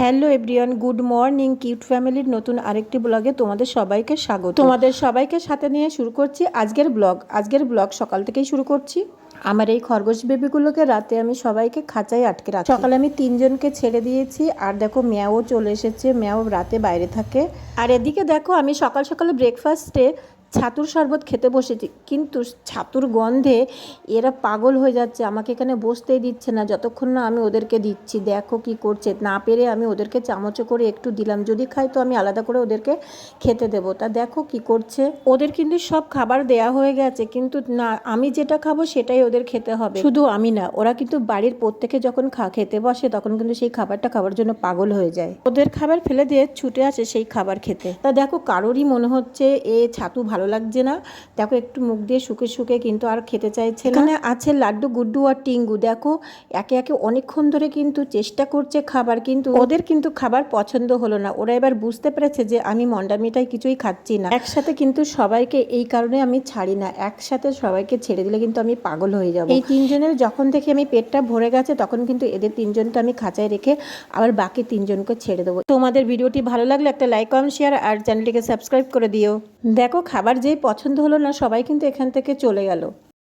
Hello everyone good morning cute ফ্যামিলির নতুন আরেকটি ব্লগে তোমাদের সবাইকে স্বাগত। তোমাদের সবাইকে সাথে নিয়ে শুরু করছি আজকের ব্লগ। আজকের ব্লগ সকাল থেকেই শুরু করছি। আমার এই খরগোশ বেবিগুলোকে রাতে আমি সবাইকে খাঁচায় আটকে রাখি। সকালে আমি তিনজনকে ছেড়ে দিয়েছি আর দেখো ম্যাও চলে এসেছে ম্যাও রাতে বাইরে থাকে। আর এদিকে দেখো আমি সকাল সকালে ব্রেকফাস্টে ছাতুর শরবত খেতে বসেছি। কিন্তু ছাতুর গন্ধে এরা পাগল হয়ে যাচ্ছে। আমাকে এখানে বসতেই দিচ্ছে না। যতক্ষণ না আমি ওদেরকে দিচ্ছি, দেখো কি করছে। না পেরে আমি ওদেরকে চামচে করে একটু দিলাম। যদি খাই তো আমি আলাদা করে ওদেরকে খেতে দেবো। তা দেখো কি করছে। ওদের কিন্তু সব খাবার দেয়া হয়ে গেছে। কিন্তু না, আমি যেটা খাব সেটাই ওদের খেতে হবে। শুধু আমি না, ওরা কিন্তু বাড়ির প্রত্যেকে যখন খা, খেতে বসে তখন কিন্তু সেই খাবারটা খাবার জন্য পাগল হয়ে যায়। ওদের খাবার ফেলে দিয়ে ছুটে আসে সেই খাবার খেতে। তা দেখো কারোরই মনে হচ্ছে এ ছাতু ভালো লাগছে না। দেখো একটু মুখ দিয়ে শুকে শুকে কিন্তু আর খেতে চাইছে না। এখানে আছে লাড্ডু গুড্ডু আর টিঙ্গু। দেখো একে একে অনেকক্ষণ ধরে কিন্তু চেষ্টা করছে খাবার কিন্তু ওদের কিন্তু খাবার পছন্দ হলো না। ওরা এবার বুঝতে পেরেছে যে আমি মন্ডা মিঠাই কিছুই খাচ্ছি না। একসাথে কিন্তু সবাইকে এই কারণে আমি ছাড়ি না। একসাথে সবাইকে ছেড়ে দিলে কিন্তু আমি পাগল হয়ে যাব। এই তিনজনের যখন থেকে আমি পেটটা ভরে গেছে তখন কিন্তু এদের তিনজনকে আমি খাঁচায় রেখে আবার বাকি তিনজনকে ছেড়ে দেবো। তোমাদের ভিডিওটি ভালো লাগলে একটা লাইক কমেন্ট শেয়ার আর চ্যানেলটিকে সাবস্ক্রাইব করে দিও। দেখো খাবার যেই পছন্দ হলো না সবাই কিন্তু এখান থেকে চলে গেল।